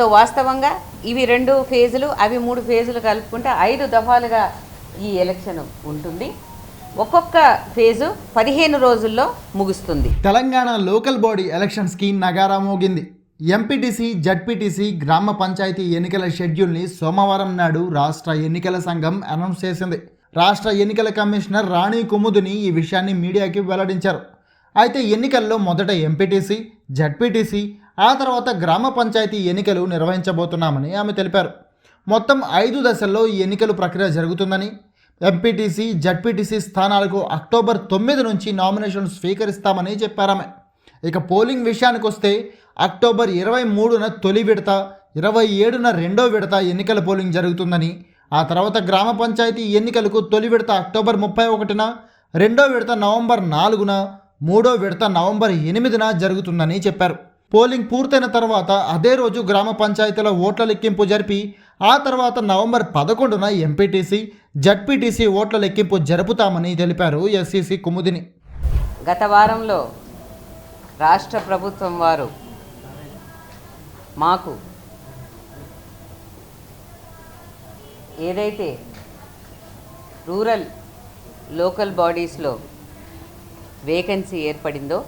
So వాస్తవంగా ఇవి రెండు ఫేజులు అవి మూడు ఫేజులు కలుపుకుంటే ఐదు దఫాలుగా ఈ ఎలక్షన్ ఉంటుంది. ఒక్కొక్క ఫేజు పదిహేను రోజుల్లో ముగుస్తుంది. తెలంగాణ లోకల్ బాడీ ఎలక్షన్స్కి నగారా మోగింది. ఎంపీటీసీ జడ్పీటీసీ గ్రామ పంచాయతీ ఎన్నికల షెడ్యూల్ని సోమవారం నాడు రాష్ట్ర ఎన్నికల సంఘం అనౌన్స్ చేసింది. రాష్ట్ర ఎన్నికల కమిషనర్ రాణి కుముదుని ఈ విషయాన్ని మీడియాకి వెల్లడించారు. అయితే ఎన్నికల్లో మొదట ఎంపీటీసీ జడ్పీటీసీ ఆ తర్వాత గ్రామ పంచాయతీ ఎన్నికలు నిర్వహించబోతున్నామని ఆమె తెలిపారు. మొత్తం ఐదు దశల్లో ఈ ఎన్నికల ప్రక్రియ జరుగుతుందని ఎంపీటీసీ జడ్పీటీసీ స్థానాలకు అక్టోబర్ తొమ్మిది నుంచి నామినేషన్ స్వీకరిస్తామని చెప్పారామె ఇక పోలింగ్ విషయానికి వస్తే అక్టోబర్ ఇరవై మూడున తొలి విడత ఇరవై ఏడున రెండో విడత ఎన్నికల పోలింగ్ జరుగుతుందని ఆ తర్వాత గ్రామ పంచాయతీ ఎన్నికలకు తొలి విడత అక్టోబర్ ముప్పై ఒకటిన రెండో విడత నవంబర్ నాలుగున మూడో విడత నవంబర్ ఎనిమిదిన జరుగుతుందని చెప్పారు. పోలింగ్ పూర్తయిన తర్వాత అదే రోజు గ్రామ పంచాయతీల ఓట్ల లెక్కింపు జరిపి ఆ తర్వాత నవంబర్ పదకొండున ఎంపీటీసీ జడ్పీటీసీ ఓట్ల లెక్కింపు జరుపుతామని తెలిపారు ఎస్సీసీ కుముదిని. గత వారంలో రాష్ట్ర ప్రభుత్వం వారు మాకు ఏదైతే రూరల్ లోకల్ బాడీస్లో వేకెన్సీ ఏర్పడిందో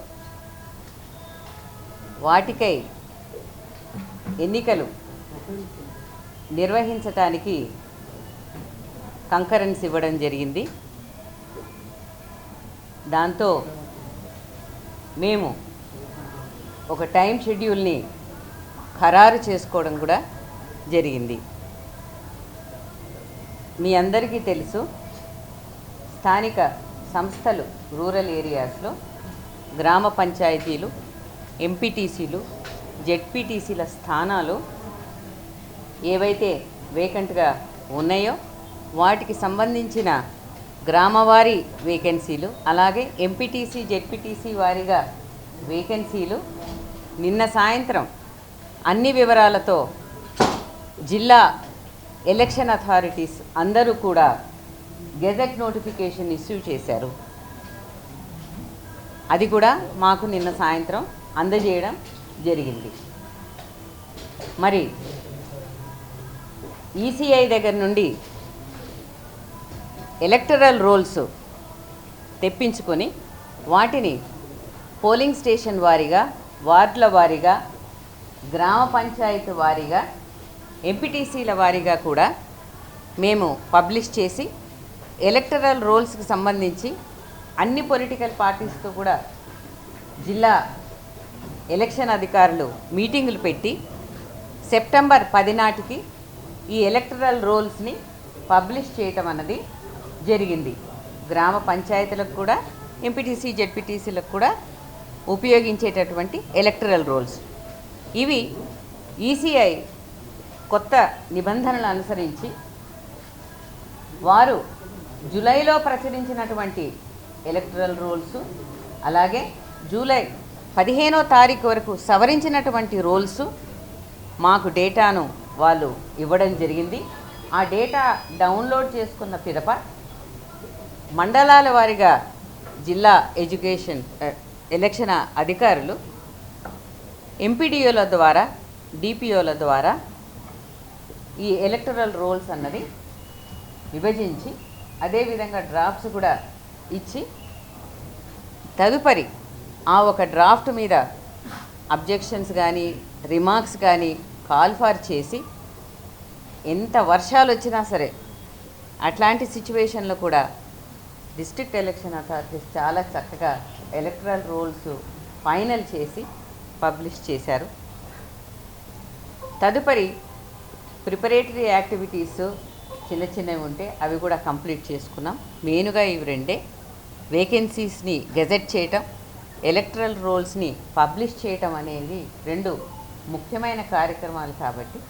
వాటికై ఎన్నికలు నిర్వహించటానికి కంకరెన్స్ ఇవ్వడం జరిగింది. దాంతో మేము ఒక టైం షెడ్యూల్ని ఖరారు చేసుకోవడం కూడా జరిగింది. మీ అందరికీ తెలుసు స్థానిక సంస్థలు రూరల్ ఏరియాస్లో గ్రామ పంచాయతీలు ఎంపీటీసీలు జెడ్పీటీసీల స్థానాలు ఏవైతే వేకెంట్గా ఉన్నాయో వాటికి సంబంధించిన గ్రామవారీ వేకెన్సీలు అలాగే ఎంపీటీసీ జెడ్పీటీసీ వారిగా వేకెన్సీలు నిన్న సాయంత్రం అన్ని వివరాలతో జిల్లా ఎలక్షన్ అథారిటీస్ అందరూ కూడా గెజెట్ నోటిఫికేషన్ ఇష్యూ చేశారు. అది కూడా మాకు నిన్న సాయంత్రం అందజేయడం జరిగింది. మరి ఈసీఐ దగ్గర నుండి ఎలక్టరల్ రోల్స్ తెప్పించుకొని వాటిని పోలింగ్ స్టేషన్ వారీగా వార్డుల వారీగా గ్రామ పంచాయతీ వారీగా ఎంపీటీసీల వారీగా కూడా మేము పబ్లిష్ చేసి ఎలక్టరల్ రోల్స్కి సంబంధించి అన్ని పొలిటికల్ పార్టీస్తో కూడా జిల్లా ఎలక్షన్ అధికారులు మీటింగులు పెట్టి సెప్టెంబర్ పది నాటికి ఈ ఎలక్టరల్ రోల్స్ని పబ్లిష్ చేయటం అన్నది జరిగింది. గ్రామ పంచాయతీలకు కూడా ఎంపీటీసీ జెడ్పీటీసీలకు కూడా ఉపయోగించేటటువంటి ఎలక్టరల్ రోల్స్. ఇవి ఈసీఐ కొత్త నిబంధనలు అనుసరించి వారు జూలైలో ప్రచురించినటువంటి ఎలక్టరల్ రోల్స్ అలాగే జూలై పదిహేనో తారీఖు వరకు సవరించినటువంటి రోల్స్ మాకు డేటాను వాళ్ళు ఇవ్వడం జరిగింది. ఆ డేటా డౌన్లోడ్ చేసుకున్న పిదప మండలాల వారిగా జిల్లా ఎడ్యుకేషన్ ఎలక్షన్ అధికారులు ఎంపీడీఓల ద్వారా డిపిఓల ద్వారా ఈ ఎలక్టరల్ రోల్స్ అన్నది విభజించి అదేవిధంగా డ్రాఫ్ట్స్ కూడా ఇచ్చి తదుపరి ఆ ఒక డ్రాఫ్ట్ మీద అబ్జెక్షన్స్ కానీ రిమార్క్స్ కానీ కాల్ ఫార్ చేసి ఎంత వర్షాలు వచ్చినా సరే అట్లాంటి సిచ్యువేషన్లో కూడా డిస్ట్రిక్ట్ ఎలక్షన్ అథారిటీస్ చాలా చక్కగా ఎలక్ట్రల్ రూల్స్ ఫైనల్ చేసి పబ్లిష్ చేశారు. తదుపరి ప్రిపరేటరీ యాక్టివిటీస్ చిన్న చిన్నవి ఉంటే అవి కూడా కంప్లీట్ చేసుకున్నాం. మెయిన్గా ఇవి రెండే. వేకెన్సీస్ని గెజెట్ చేయటం ఎలక్ట్రల్ రోల్స్ని పబ్లిష్ చేయటం అనేది రెండు ముఖ్యమైన కార్యక్రమాలు కాబట్టి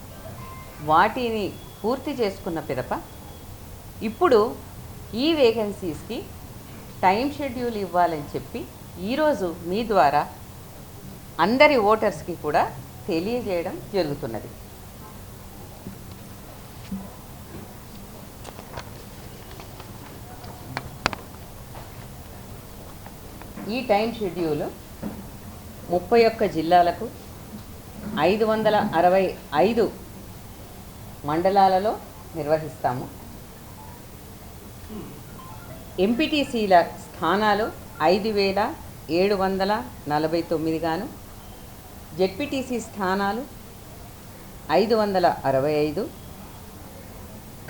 వాటిని పూర్తి చేసుకున్న పిదప ఇప్పుడు ఈ వేకెన్సీస్కి టైం షెడ్యూల్ ఇవ్వాలని చెప్పి ఈరోజు మీ ద్వారా అందరి ఓటర్స్కి కూడా తెలియజేయడం జరుగుతున్నది. ఈ టైం షెడ్యూల్ ముప్పై ఒక్క జిల్లాలకు ఐదు వందల అరవై ఐదు మండలాలలో నిర్వహిస్తాము. ఎంపీటీసీల స్థానాలు ఐదు వేల ఏడు వందల నలభై తొమ్మిదిగాను జెడ్పీటీసీ స్థానాలు ఐదు వందల అరవై ఐదు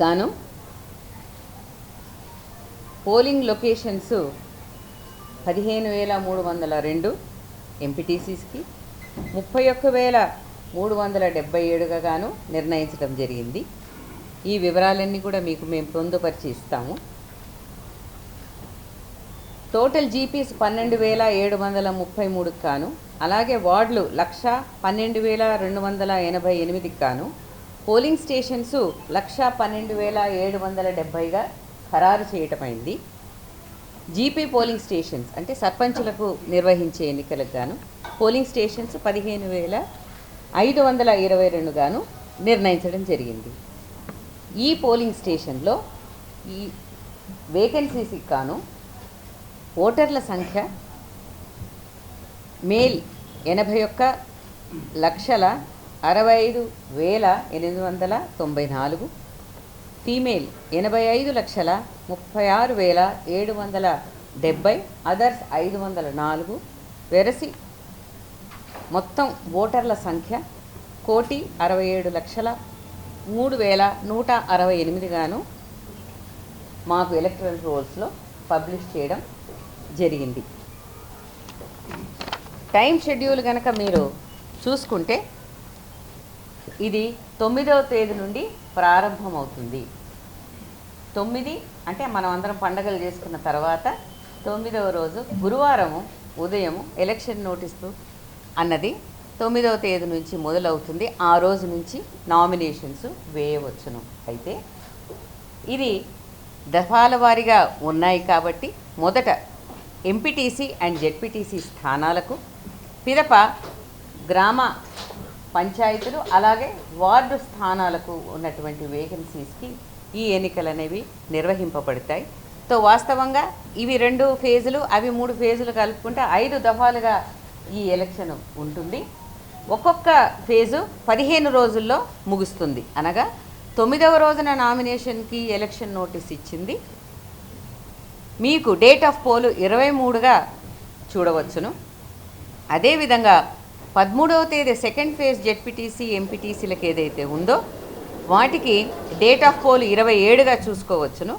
గాను పోలింగ్ లొకేషన్స్ పదిహేను వేల మూడు వందల రెండు ఎంపీటీసీస్కి ముప్పై ఒక్క వేల మూడు వందల డెబ్బై ఏడుగా గాను నిర్ణయించడం జరిగింది. ఈ వివరాలన్నీ కూడా మీకు మేము పొందుపరిచి ఇస్తాము టోటల్ జీపీస్ పన్నెండు వేల ఏడు వందల ముప్పై మూడుకి కాను అలాగే వార్డులు లక్ష పన్నెండు వేల రెండు వందల ఎనభై ఎనిమిదికి కాను పోలింగ్ స్టేషన్స్ లక్ష పన్నెండు వేల ఏడు వందల డెబ్బైగా ఖరారు చేయటమైంది. జీపీ పోలింగ్ స్టేషన్స్ అంటే సర్పంచులకు నిర్వహించే ఎన్నికలకు గాను పోలింగ్ స్టేషన్స్ పదిహేను వేల ఐదు వందల ఇరవై రెండు గాను నిర్ణయించడం జరిగింది. ఈ పోలింగ్ స్టేషన్లో ఈ వేకెన్సీస్కి గాను ఓటర్ల సంఖ్య మేల్ ఎనభై ఒక్క లక్షల అరవై ఐదు వేల ఎనిమిది వందల తొంభై నాలుగు ఫీమేల్ ఎనభై ఐదు లక్షల ముప్పై ఆరు వేల ఏడు వందల డెబ్బై అదర్స్ ఐదు వందల నాలుగు వెరసి మొత్తం ఓటర్ల సంఖ్య కోటి అరవై ఏడు లక్షల మూడు వేల నూట అరవై ఎనిమిదిగాను మాకు ఎలక్ట్రల్ రోల్స్లో పబ్లిష్ చేయడం జరిగింది. టైం షెడ్యూల్ కనుక మీరు చూసుకుంటే ఇది తొమ్మిదవ తేదీ నుండి ప్రారంభమవుతుంది. తొమ్మిది అంటే మనం అందరం పండగలు చేసుకున్న తర్వాత తొమ్మిదవ రోజు గురువారము ఉదయం ఎలక్షన్ నోటీసు అన్నది తొమ్మిదవ తేదీ నుంచి మొదలవుతుంది. ఆ రోజు నుంచి నామినేషన్స్ వేయవచ్చును. అయితే ఇది దఫాల వారీగా ఉన్నాయి కాబట్టి మొదట ఎంపీటీసీ అండ్ జెడ్పీటీసీ స్థానాలకు పిదప గ్రామ పంచాయతీలు అలాగే వార్డు స్థానాలకు ఉన్నటువంటి వేకెన్సీస్కి ఈ ఎన్నికలు అనేవి నిర్వహింపబడతాయి. తో వాస్తవంగా ఇవి రెండు ఫేజులు అవి మూడు ఫేజులు కలుపుకుంటే ఐదు దఫాలుగా ఈ ఎలక్షన్ ఉంటుంది. ఒక్కొక్క ఫేజు పదిహేను రోజుల్లో ముగుస్తుంది. అనగా తొమ్మిదవ రోజున నామినేషన్కి ఎలక్షన్ నోటీస్ ఇచ్చింది. మీకు డేట్ ఆఫ్ పోలు ఇరవై మూడుగా చూడవచ్చును. అదేవిధంగా పదమూడవ తేదీ సెకండ్ ఫేజ్ జెడ్పీటీసీ ఎంపీటీసీలకు ఏదైతే ఉందో వాటికి డేట్ ఆఫ్ పోల్ ఇరవై ఏడుగా చూసుకోవచ్చును.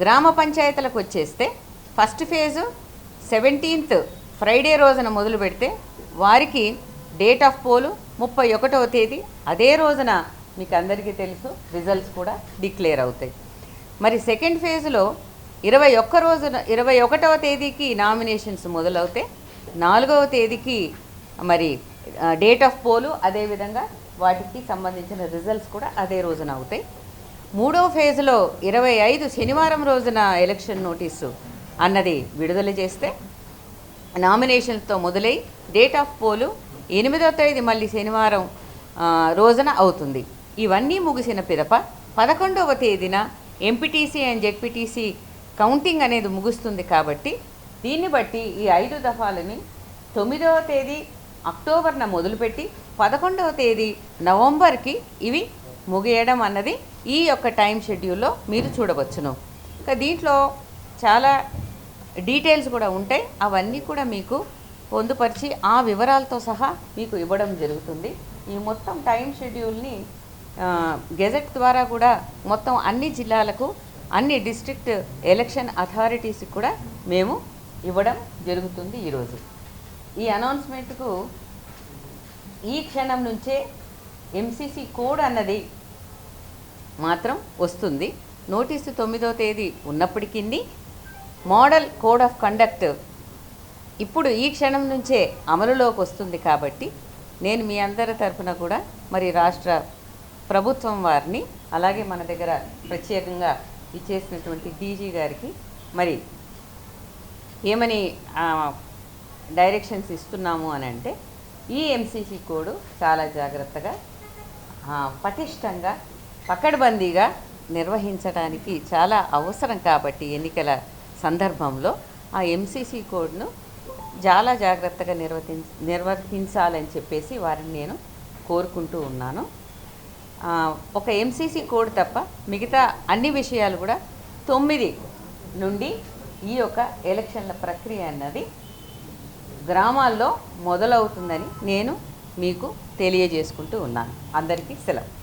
గ్రామ పంచాయతీలకు వచ్చేస్తే ఫస్ట్ ఫేజు సెవెంటీన్త్ ఫ్రైడే రోజున మొదలు పెడితే వారికి డేట్ ఆఫ్ పోలు ముప్పై ఒకటవ తేదీ. అదే రోజున మీకు అందరికీ తెలుసు రిజల్ట్స్ కూడా డిక్లేర్ అవుతాయి. మరి సెకండ్ ఫేజ్లో ఇరవై ఒక్క రోజున ఇరవై ఒకటవ తేదీకి నామినేషన్స్ మొదలవుతే నాలుగవ తేదీకి మరి డేట్ ఆఫ్ పోలు అదేవిధంగా వాటికి సంబంధించిన రిజల్ట్స్ కూడా అదే రోజున అవుతాయి. మూడో ఫేజ్లో ఇరవై ఐదు శనివారం రోజున ఎలక్షన్ నోటీసు అన్నది విడుదల చేస్తే నామినేషన్స్తో మొదలై డేట్ ఆఫ్ పోలు ఎనిమిదో తేదీ మళ్ళీ శనివారం రోజున అవుతుంది. ఇవన్నీ ముగిసిన పిదప పదకొండవ తేదీన ఎంపీటీసీ అండ్ జెడ్పీటీసీ కౌంటింగ్ అనేది ముగుస్తుంది కాబట్టి దీన్ని బట్టి ఈ ఐదు దఫాలని తొమ్మిదవ తేదీ అక్టోబర్న మొదలుపెట్టి పదకొండవ తేదీ నవంబర్కి ఇవి ముగియడం అన్నది ఈ యొక్క టైం షెడ్యూల్లో మీరు చూడవచ్చును. ఇక దీంట్లో చాలా డీటెయిల్స్ కూడా ఉంటాయి. అవన్నీ కూడా మీకు పొందుపరిచి ఆ వివరాలతో సహా మీకు ఇవ్వడం జరుగుతుంది. ఈ మొత్తం టైం షెడ్యూల్ని గెజెట్ ద్వారా కూడా మొత్తం అన్ని జిల్లాలకు అన్ని డిస్ట్రిక్ట్ ఎలక్షన్ అథారిటీస్కి కూడా మేము ఇవ్వడం జరుగుతుంది ఈరోజు. ఈ అనౌన్స్మెంట్కు ఈ క్షణం నుంచే ఎంసీసీ కోడ్ అన్నది మాత్రం వస్తుంది. నోటీసు తొమ్మిదో తేదీ ఉన్నప్పటికీ మోడల్ కోడ్ ఆఫ్ కండక్ట్ ఇప్పుడు ఈ క్షణం నుంచే అమలులోకి వస్తుంది కాబట్టి నేను మీ అందరి తరఫున కూడా మరి రాష్ట్ర ప్రభుత్వం వారిని అలాగే మన దగ్గర ప్రత్యేకంగా ఇచ్చేసినటువంటి డీజీ గారికి మరి ఏమని డైరెక్షన్స్ ఇస్తున్నాము అని అంటే ఈ ఎంసీసీ కోడ్ చాలా జాగ్రత్తగా పటిష్టంగా పకడ్బందీగా నిర్వహించడానికి చాలా అవసరం కాబట్టి ఎన్నికల సందర్భంలో ఆ ఎంసీసీ కోడ్ను చాలా జాగ్రత్తగా నిర్వర్తి నిర్వర్తించాలని చెప్పేసి వారిని నేను కోరుకుంటూ ఉన్నాను. ఒక ఎంసీసీ కోడ్ తప్ప మిగతా అన్ని విషయాలు కూడా తొమ్మిది నుండి ఈ యొక్క ఎలక్షన్ల ప్రక్రియ అన్నది గ్రామాల్లో మొదలవుతుందని నేను మీకు తెలియజేసుకుంటూ ఉన్నాను. అందరికీ సెలవు.